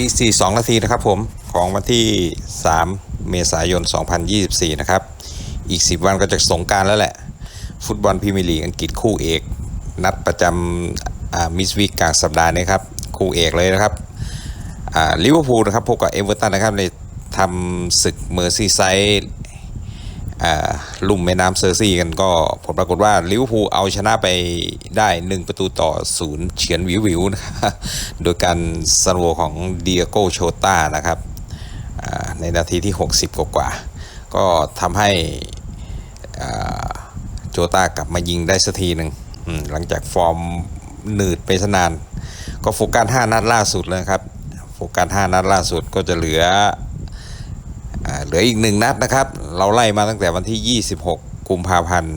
ตีสี่สองนาทีนะครับผมของวันที่ 3 เมษายน 2024 นะครับ อีก 10 วันก็จะสงการแล้วแหละ ฟุตบอลพรีเมียร์ลีกอังกฤษคู่เอก นัดประจำมิสวีกกลางสัปดาห์นี้ครับ คู่เอกเลยนะครับลิเวอร์พูลนะครับพบกับเอเวอร์ตันนะครับในทำศึกเมอร์ซีไซด์ ลุ่มแม่น้ำเซอร์ซีกันก็ผลปรากฏว่าลิเวอร์พูลเอาชนะไปได้ 1 ประตูต่อศูนย์เฉือนวิววิวนะครับโดยการสโลของเดียโกโชตานะครับในนาทีที่ 60 กว่าก็ทำให้โจตากลับมายิงได้สักทีหนึ่งหลังจากฟอร์มหนืดไปสนาน ก็โฟกัส5นัดล่าสุดเลยครับ โฟกัส5นัดล่าสุดก็จะเหลือ เหลืออีกหนึ่งนัดนะครับ เราไล่มาตั้งแต่วันที่ 26 กุมภาพันธ์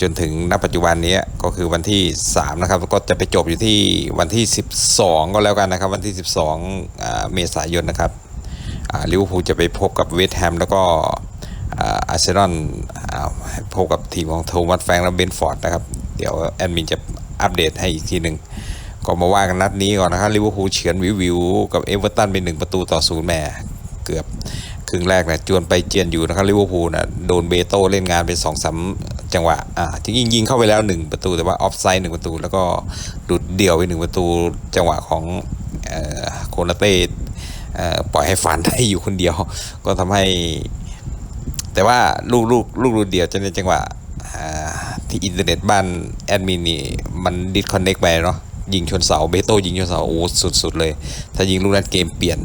จนถึงณปัจจุบันนี้ก็คือวันที่ 3 นะครับ ก็จะไปจบอยู่ที่วันที่ 12 ก็แล้วกันนะครับ วันที่ 12อ่าเมษายนนะครับลิเวอร์พูลจะไปพบกับเวสต์แฮมแล้วก็อาร์เซนอลพบกับทีมของโทมัสแฟงและเบนฟอร์ดนะครับ เดี๋ยวแอดมินจะอัปเดตให้อีกทีหนึ่งก็มาว่ากันนัดนี้ก่อนนะครับลิเวอร์พูลเฉือนวิววิวกับเอเวอร์ตันเป็นหนึ่งประตูต่อศูนย์แม่ เกือบครึ่งแรกนะจวนไปเจียนอยู่นะครับลิเวอร์พูลนะโดนเบโต้เล่นงานเป็นสองสามจังหวะอ่าจริงยิงเข้าไปแล้วหนึ่งประตูแต่ว่าออฟไซด์หนึ่งประตู แล้วก็ดุดเดี่ยวไปหนึ่งประตู จังหวะของโคนาเต้ปล่อยให้ฝันได้อยู่คนเดียว ก็ทำให้ แต่ว่าลูกลูกลูกลูกเดียวจะในจังหวะที่อินเทอร์เน็ตบ้านแอดมินนี่มันดิสคอนเน็กไปเนาะยิงชนเสาเบโต้ยิงชนเสาโอ้สุดๆเลย ถ้ายิงลูกนั้นเกมเปลี่ยน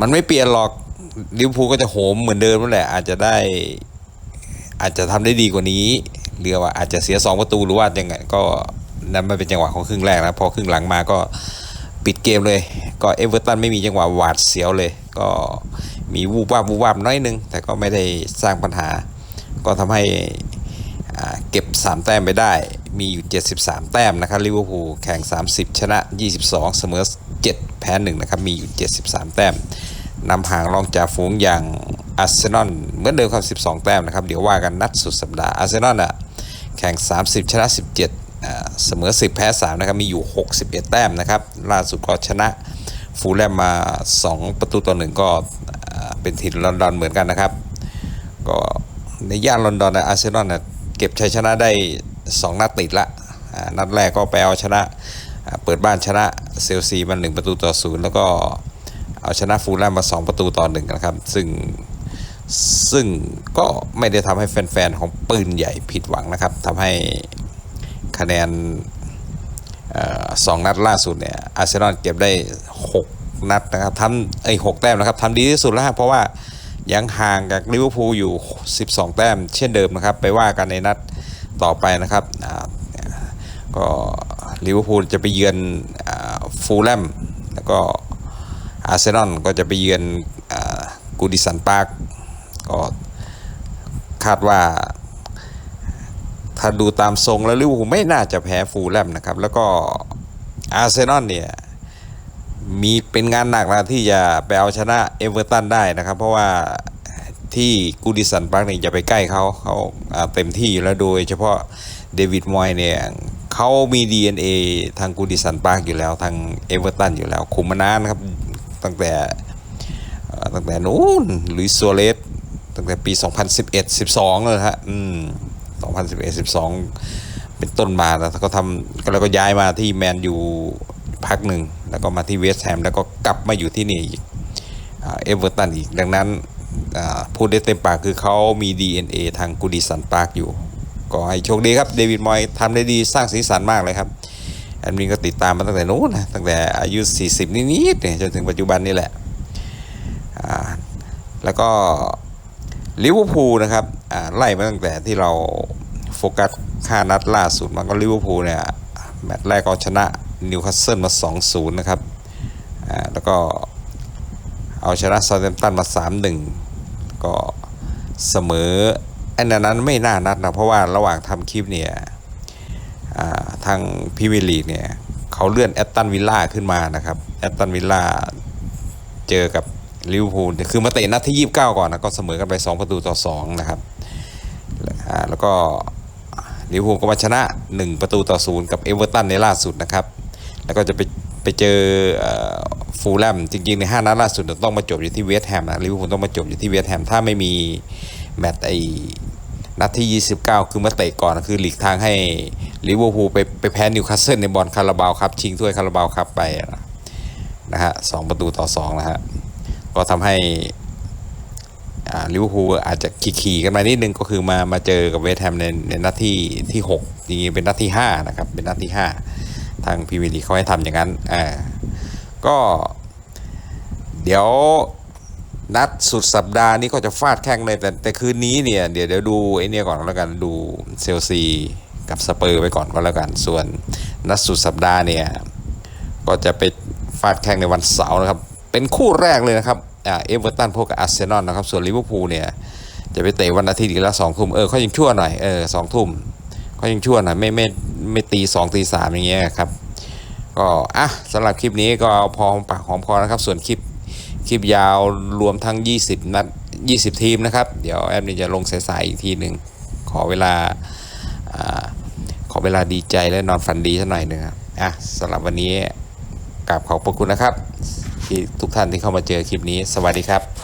มันไม่เปลี่ยนหรอกลิเวอร์พูลก็จะโหมเหมือนเดิมนั่นแหละ อาจจะได้อาจจะทำได้ดีกว่านี้เรียกว่าอาจจะเสีย 2 ประตูหรือว่ายังไงก็นั่นไม่เป็นจังหวะของครึ่งแรกนะพอครึ่งหลังมาก็ปิดเกมเลย ก็เอเวอร์ตันไม่มีจังหวะหวาดเสียวเลย ก็มีวูบวาบวูบวาบน้อยนึง แต่ก็ไม่ได้สร้างปัญหา ก็ทำให้เก็บ 3 แต้มไปได้ มีอยู่ 73 แต้มนะครับลิเวอร์พูลแข่ง 30 ชนะ 22 เสมอ 7 แพ้1นะครับมีอยู่ 73 แต้ม นำห่างรองจากฝูงอย่างอาร์เซนอลเหมือนเดิมครับ 12 แต้มนะครับ เดี๋ยวว่ากันนัดสุดสัปดาห์อาร์เซนอลอะแข่ง 30 ชนะ 17 เสมอ 10 แพ้ 3 นะครับ มีอยู่ 61 แต้มนะครับ ล่าสุดก็ชนะฟูลแลมมา 2 ประตูต่อหนึ่งก็เป็นทีมลอนดอนเหมือนกันนะครับ ก็ในย่านลอนดอนนะอาร์เซนอลนะเก็บชัยชนะได้ 2 นัดติดละ นัดแรกก็ไปเอาชนะ เปิดบ้านชนะเซลซีมา1ประตูต่อศูนย์แล้วก็ เอาชนะฟูลแลมมา 2 ประตูต่อหนึ่งนะครับ ซึ่งซึ่งก็ไม่ได้ทำให้แฟนๆ ของปืนใหญ่ผิดหวังนะครับทำให้คะแนนออสองนัดล่าสุดเนี่ยอาร์เซนอลเก็บได้ 6 นัดนะครับทำไอ้หกแต้มนะครับทำดีที่สุดแล้วครับเพราะว่ายังห่างจากลิเวอร์พูลอยู่ 12 แต้มเช่นเดิมนะครับ ไปว่ากันในนัดต่อไปนะครับก็ลิเวอร์พูลจะไปเยือนฟูลแลมแล้วก็ อาร์เซนอลก็จะไปเยือนกูดิสันปาร์กก็คาดว่า ถ้าดูตามทรงแล้วลิเวอร์พูลไม่น่าจะแพ้ฟูลแลมนะครับ แล้วก็อาร์เซนอลเนี่ยมีเป็นงานหนักนะที่จะไปเอาชนะเอเวอร์ตันได้นะครับ เพราะว่าที่กูดิสันปาร์กเนี่ยอย่าไปใกล้เขาเขาเต็มที่อยู่แล้วโดยเฉพาะเดวิดมอยเนี่ยเขามี DNA ทางกูดิสันปาร์กอยู่แล้วทางเอเวอร์ตันอยู่แล้วคุมมานานครับ ตั้งแต่ตั้งแต่นู้นลุยซัวเรสตั้งแต่ปี 2011 12เลยฮะอืม2011 12 เป็นต้นมาแล้วก็ทำก็แล้วก็ย้ายมาที่แมนยูพักหนึ่ง แล้วก็มาที่เวสต์แฮมแล้วก็กลับมาอยู่ที่นี่อีกเอเวอร์ตันอีกดังนั้นพูดได้เต็มปากคือเขามี DNA ทางกูดิสันปาร์กอยู่ ก็ให้โชคดีครับ เดวิดมอยทำได้ดีสร้างสีสันมากเลยครับ แอดมินก็ติดตามมาตั้งแต่นู้นนะตั้งแต่อายุ 40 นิดๆเนี่ยจนถึงปัจจุบันนี่แหละแล้วก็ลิเวอร์พูลนะครับไล่มาตั้งแต่ที่เราโฟกัสค่านัดล่าสุดมันก็ลิเวอร์พูลเนี่ยแมตช์แรกก็ชนะนิวคาสเซิลมา 2-0 นะครับแล้วก็เอาชนะซาเ t มตันมา 3-1 ก็เสมออันนั้นไม่น่านัดนะเพราะว่าระหว่างทำคลิปเนี่ยาทางพิเวลีเนี่ยเขาเลื่อนแอตตันวิลล่าขึ้นมานะครับแอตตันวิลล่าเจอกับลิเวอร์พูลคือมาเตะนัดที่ 29 ก่อนนะก็เสมอกันไป 2 ประตูต่อ 2 นะครับแล้วก็ลิเวอร์พูลก็มาชนะ 1 ประตูต่อ 0 กับเอเวอร์ตันในล่าสุดนะครับ แล้วก็จะไปไปเจอฟูลแลมจริงๆ ในห้านัดล่าสุดต้องมาจบอยู่ที่เวสต์แฮมนะลิเวอร์พูลต้องมาจบอยู่ที่เวสต์แฮมถ้าไม่มีแมตช์ไอ นัดที่ 29 คือมาเตะก่อนคือหลีกทางให้ลิเวอร์พูลไปไปแพ้นิวคาสเซิลในบอลคาราบาวครับชิงถ้วยคาราบาวครับไปนะฮะสองประตูต่อสองนะฮะก็ทำให้ลิเวอร์พูลอาจจะขี่ๆกันมานิดนึงก็คือมามาเจอกับเวสต์แฮมในในนัดที่ที่6จริงๆเป็นนัดที่ 5 นะครับ เป็นนัดที่ 5 ทางพรีเมียร์ลีเขาให้ทำอย่างนั้นอ่าก็เดี๋ยว นัดสุดสัปดาห์นี้ก็จะฟาดแข้งเลยแต่แต่คืนนี้เนี่ยเดี๋ยวเดี๋ยวดูไอ้เนี่ยก่อนแล้วกันดูเซลซีกับสเปอร์ไว้ก่อนก็แล้วกัน ส่วนนัดสุดสัปดาห์เนี่ยก็จะไปฟาดแข้งในวันเสาร์นะครับ เป็นคู่แรกเลยนะครับอ่าเอเวอร์ตันพบกับอาร์เซนอลนะครับ ส่วนลิเวอร์พูลเนี่ยจะไปเตะวันอาทิตย์อีกแล้วสองทุ่มเออเขายังชั่วหน่อยเออสองทุ่มเขายังชั่วหน่อยไม่ไม่ไม่ตีสองตีสามอย่างเงี้ยครับก็อะสำหรับคลิปนี้ก็พอหอมปากหอมคอนะครับ ส่วนคลิป คลิปยาวรวมทั้ง 20 นัด 20 ทีมนะครับ เดี๋ยวแอมนี่จะลงสายๆอีกทีหนึ่งขอเวลาอขอเวลาดีใจและนอนฝันดีสักหน่อยหนึ่งครับอะสำหรับวันนี้กราบขอบพระคุณนะครับ ที่ทุกท่านที่เข้ามาเจอคลิปนี้ สวัสดีครับ